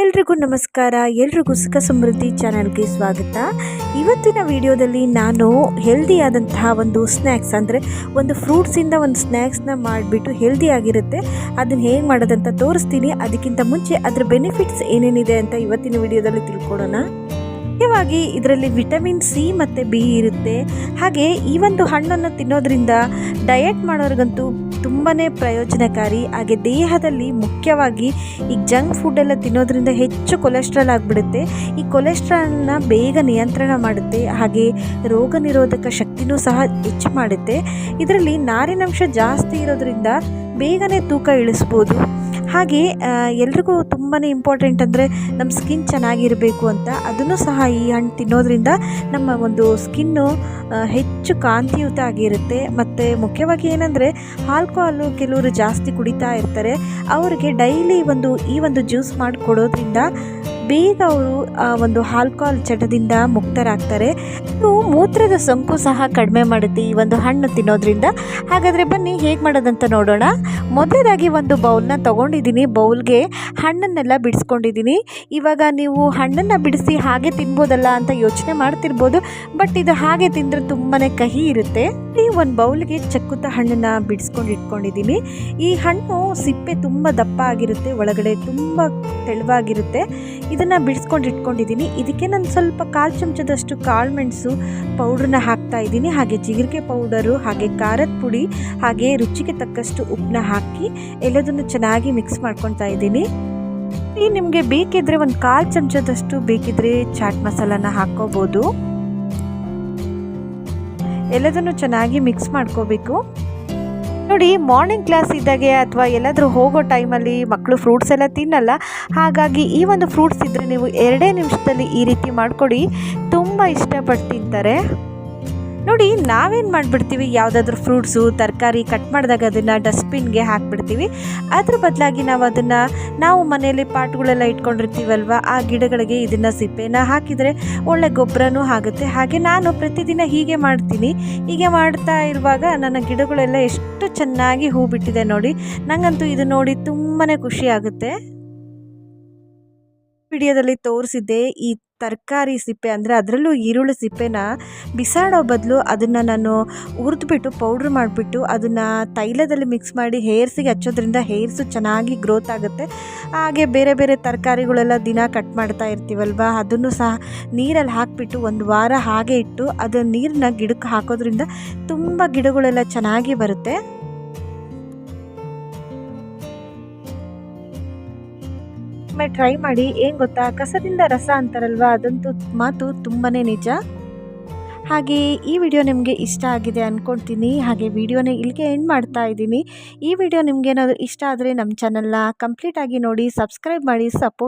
ಎಲ್ರಿಗೂ ನಮಸ್ಕಾರ, ಎಲ್ರಿಗೂ ಸುಖ ಸಮೃದ್ಧಿ ಚಾನಲ್ಗೆ ಸ್ವಾಗತ. ಇವತ್ತಿನ ವಿಡಿಯೋದಲ್ಲಿ ನಾನು ಹೆಲ್ದಿ ಆದಂತಹ ಒಂದು ಸ್ನ್ಯಾಕ್ಸ್ ಅಂದರೆ ಒಂದು ಫ್ರೂಟ್ಸಿಂದ ಒಂದು ಸ್ನ್ಯಾಕ್ಸ್ನ ಮಾಡಿಬಿಟ್ಟು ಹೆಲ್ದಿ ಆಗಿರುತ್ತೆ ಅದನ್ನು ಹೇಗೆ ಮಾಡೋದಂತ ತೋರಿಸ್ತೀನಿ. ಅದಕ್ಕಿಂತ ಮುಂಚೆ ಅದರ ಬೆನಿಫಿಟ್ಸ್ ಏನೇನಿದೆ ಅಂತ ಇವತ್ತಿನ ವಿಡಿಯೋದಲ್ಲಿ ತಿಳ್ಕೊಳ್ಳೋಣ. ಮುಖ್ಯವಾಗಿ ಇದರಲ್ಲಿ ವಿಟಮಿನ್ ಸಿ ಮತ್ತು ಬಿ ಇರುತ್ತೆ. ಹಾಗೆ ಈ ಒಂದು ಹಣ್ಣನ್ನು ತಿನ್ನೋದ್ರಿಂದ ಡಯಟ್ ಮಾಡೋರಿಗಂತೂ ತುಂಬಾ ಪ್ರಯೋಜನಕಾರಿ, ಹಾಗೆ ದೇಹದಲ್ಲಿ ಮುಖ್ಯವಾಗಿ ಈ ಜಂಕ್ ಫುಡ್ ಎಲ್ಲ ತಿನ್ನೋದ್ರಿಂದ ಹೆಚ್ಚು ಕೊಲೆಸ್ಟ್ರಾಲ್ ಆಗಿಬಿಡುತ್ತೆ. ಈ ಕೊಲೆಸ್ಟ್ರಾಲ್ನ ಬೇಗ ನಿಯಂತ್ರಣ ಮಾಡುತ್ತೆ, ಹಾಗೆ ರೋಗ ನಿರೋಧಕ ಶಕ್ತಿನೂ ಸಹ ಹೆಚ್ಚು ಮಾಡುತ್ತೆ. ಇದರಲ್ಲಿ ನಾರಿನಂಶ ಜಾಸ್ತಿ ಇರೋದ್ರಿಂದ ಬೇಗನೆ ತೂಕ ಇಳಿಸ್ಬೋದು. ಹಾಗೆ ಎಲ್ರಿಗೂ ತುಂಬಾ ಇಂಪಾರ್ಟೆಂಟ್ ಅಂದರೆ ನಮ್ಮ ಸ್ಕಿನ್ ಚೆನ್ನಾಗಿರಬೇಕು ಅಂತ. ಅದನ್ನು ಸಹ ಈ ಹಣ್ಣು ತಿನ್ನೋದ್ರಿಂದ ನಮ್ಮ ಒಂದು ಸ್ಕಿನ್ನು ಹೆಚ್ಚು ಕಾಂತಿಯುತ ಆಗಿರುತ್ತೆ. ಮತ್ತು ಮುಖ್ಯವಾಗಿ ಏನಂದರೆ ಆಲ್ಕೋಹಾಲು ಕೆಲವರು ಜಾಸ್ತಿ ಕುಡಿತಾ ಇರ್ತಾರೆ. ಅವರಿಗೆ ಡೈಲಿ ಒಂದು, ಈ ಒಂದು ಜ್ಯೂಸ್ ಮಾಡಿ ಕೊಡೋದ್ರಿಂದ ಬೇಗ ಅವರು, ಆ, ಒಂದು ಆಲ್ಕೋಹಾಲ್ ಚಟದಿಂದ ಮುಕ್ತರಾಗ್ತಾರೆ. ಇನ್ನು ಮೂತ್ರದ ಸೋಂಕು ಸಹ ಕಡಿಮೆ ಮಾಡುತ್ತೆ ಈ ಒಂದು ಹಣ್ಣು ತಿನ್ನೋದ್ರಿಂದ. ಹಾಗಾದರೆ ಬನ್ನಿ, ಹೇಗೆ ಮಾಡೋದಂತ ನೋಡೋಣ. ಮೊದಲನೇದಾಗಿ ಒಂದು ಬೌಲ್ನ ತೊಗೊಂಡಿದ್ದೀನಿ. ಬೌಲ್ಗೆ ಹಣ್ಣನ್ನೆಲ್ಲ ಬಿಡಿಸ್ಕೊಂಡಿದ್ದೀನಿ. ಇವಾಗ ನೀವು ಹಣ್ಣನ್ನು ಬಿಡಿಸಿ ಹಾಗೆ ತಿನ್ಬೋದಲ್ಲ ಅಂತ ಯೋಚನೆ ಮಾಡ್ತಿರ್ಬೋದು. ಬಟ್ ಇದು ಹಾಗೆ ತಿಂದರೆ ತುಂಬಾ ಕಹಿ ಇರುತ್ತೆ. ಈ ಒಂದು ಬೌಲ್ಗೆ ಚಕ್ಕುತ ಹಣ್ಣನ್ನು ಬಿಡಿಸ್ಕೊಂಡು ಇಟ್ಕೊಂಡಿದ್ದೀನಿ ಈ ಹಣ್ಣು ಸಿಪ್ಪೆ ತುಂಬ ದಪ್ಪ ಆಗಿರುತ್ತೆ, ಒಳಗಡೆ ತುಂಬ ತೆಳುವಾಗಿರುತ್ತೆ. ಇದನ್ನು ಬಿಡಿಸ್ಕೊಂಡು ಇಟ್ಕೊಂಡಿದ್ದೀನಿ ಇದಕ್ಕೆ ನಾನು ಸ್ವಲ್ಪ ಕಾಲು ಚಮಚದಷ್ಟು ಕಾಳು ಮೆಣಸು ಪೌಡ್ರನ್ನ ಹಾಕ್ತಾ ಇದ್ದೀನಿ ಹಾಗೆ ಜೀರಿಗೆ ಪೌಡರು, ಹಾಗೆ ಖಾರದ ಪುಡಿ, ಹಾಗೆ ರುಚಿಗೆ ತಕ್ಕಷ್ಟು ಉಪ್ಪನ್ನ ಹಾಕಿ ಎಲ್ಲದನ್ನು ಚೆನ್ನಾಗಿ ಮಿಕ್ಸ್ ಮಾಡ್ಕೊತಾ ಇದ್ದೀನಿ ಈ ನಿಮಗೆ ಬೇಕಿದ್ರೆ ಒಂದು ಕಾಲು ಚಮಚದಷ್ಟು ಬೇಕಿದ್ರೆ ಚಾಟ್ ಮಸಾಲಾನ ಹಾಕ್ಕೋಬೋದು ಎಲ್ಲದನ್ನು ಚೆನ್ನಾಗಿ ಮಿಕ್ಸ್ ಮಾಡ್ಕೋಬೇಕು. ನೋಡಿ ಮಾರ್ನಿಂಗ್ ಕ್ಲಾಸ್ ಇದ್ದಾಗೆ ಅಥವಾ ಎಲ್ಲಾದರೂ ಹೋಗೋ ಟೈಮಲ್ಲಿ ಮಕ್ಕಳು ಫ್ರೂಟ್ಸ್ ಎಲ್ಲ ತಿನ್ನಲ್ಲ. ಹಾಗಾಗಿ ಈ ಒಂದು ಫ್ರೂಟ್ಸ್ ಇದ್ದರೆ ನೀವು ಎರಡೇ ನಿಮಿಷದಲ್ಲಿ ಈ ರೀತಿ ಮಾಡಿಕೊಡಿ. ತುಂಬ ಇಷ್ಟಪಟ್ಟು ತಿಂತಾರೆ ನೋಡಿ, ನಾವೇನು ಮಾಡಿಬಿಡ್ತೀವಿ? ಯಾವುದಾದ್ರೂ ಫ್ರೂಟ್ಸು, ತರಕಾರಿ ಕಟ್ ಮಾಡಿದಾಗ ಅದನ್ನು ಡಸ್ಟ್ಬಿನ್ಗೆ ಹಾಕ್ಬಿಡ್ತೀವಿ. ಅದ್ರ ಬದಲಾಗಿ ನಾವು ಅದನ್ನು ನಾವು ಮನೆಯಲ್ಲಿ ಪಾಟ್ಗಳೆಲ್ಲ ಇಟ್ಕೊಂಡಿರ್ತೀವಲ್ವ, ಆ ಗಿಡಗಳಿಗೆ ಇದನ್ನು ಸಿಪ್ಪೆನ ಹಾಕಿದರೆ ಒಳ್ಳೆ ಗೊಬ್ಬರನೂ ಆಗುತ್ತೆ. ಹಾಗೆ ನಾನು ಪ್ರತಿದಿನ ಹೀಗೆ ಮಾಡ್ತೀನಿ. ಹೀಗೆ ಮಾಡ್ತಾ ಇರುವಾಗ ನನ್ನ ಗಿಡಗಳೆಲ್ಲ ಎಷ್ಟು ಚೆನ್ನಾಗಿ ಹೂ ಬಿಟ್ಟಿದೆ ನೋಡಿ. ನನಗಂತೂ ಇದು ನೋಡಿ ತುಂಬಾ ಖುಷಿ ಆಗುತ್ತೆ. ವಿಡಿಯೋದಲ್ಲಿ ತೋರಿಸಿದ್ದೆ ಈ ತರಕಾರಿ ಸಿಪ್ಪೆ ಅಂದರೆ ಅದರಲ್ಲೂ ಈರುಳ್ಳಿ ಸಿಪ್ಪೆನ ಬಿಸಾಡೋ ಬದಲು ಅದನ್ನು ನಾನು ಹುರಿದ್ಬಿಟ್ಟು ಪೌಡ್ರ್ ಮಾಡಿಬಿಟ್ಟು ಅದನ್ನು ತೈಲದಲ್ಲಿ ಮಿಕ್ಸ್ ಮಾಡಿ ಹೇರ್ಸಿಗೆ ಹಚ್ಚೋದ್ರಿಂದ ಹೇರ್ಸು ಚೆನ್ನಾಗಿ ಗ್ರೋತ್ ಆಗುತ್ತೆ. ಹಾಗೆ ಬೇರೆ ಬೇರೆ ತರಕಾರಿಗಳೆಲ್ಲ ದಿನ ಕಟ್ ಮಾಡ್ತಾ ಇರ್ತೀವಲ್ವ, ಅದನ್ನು ಸಹ ನೀರಲ್ಲಿ ಹಾಕಿಬಿಟ್ಟು ಒಂದು ವಾರ ಹಾಗೆ ಇಟ್ಟು ಅದನ್ನು ನೀರನ್ನ ಗಿಡಕ್ಕೆ ಹಾಕೋದ್ರಿಂದ ತುಂಬ ಗಿಡಗಳೆಲ್ಲ ಚೆನ್ನಾಗಿ ಬರುತ್ತೆ. ಒಮ್ಮೆ ಟ್ರೈ ಮಾಡಿ, ಏನು ಗೊತ್ತಾ? ಕಸದಿಂದ ರಸ ಅಂತಾರಲ್ವಾ? ಅದಂತೂ ಮಾತು ತುಂಬಾ ನಿಜ. ಹಾಗೆ ಈ ವಿಡಿಯೋ ನಿಮಗೆ ಇಷ್ಟ ಆಗಿದೆ ಅಂದ್ಕೊಳ್ತೀನಿ ಹಾಗೆ ವಿಡಿಯೋನೇ ಇಲ್ಲಿಗೆ ಎಂಡ್ ಮಾಡ್ತಾ ಇದ್ದೀನಿ. ಈ ವಿಡಿಯೋ ನಿಮಗೇನಾದರೂ ಇಷ್ಟ ಆದರೆ ನಮ್ಮ ಚಾನಲ್ನ ಕಂಪ್ಲೀಟಾಗಿ ನೋಡಿ ಸಬ್ಸ್ಕ್ರೈಬ್ ಮಾಡಿ ಸಪೋರ್ಟ್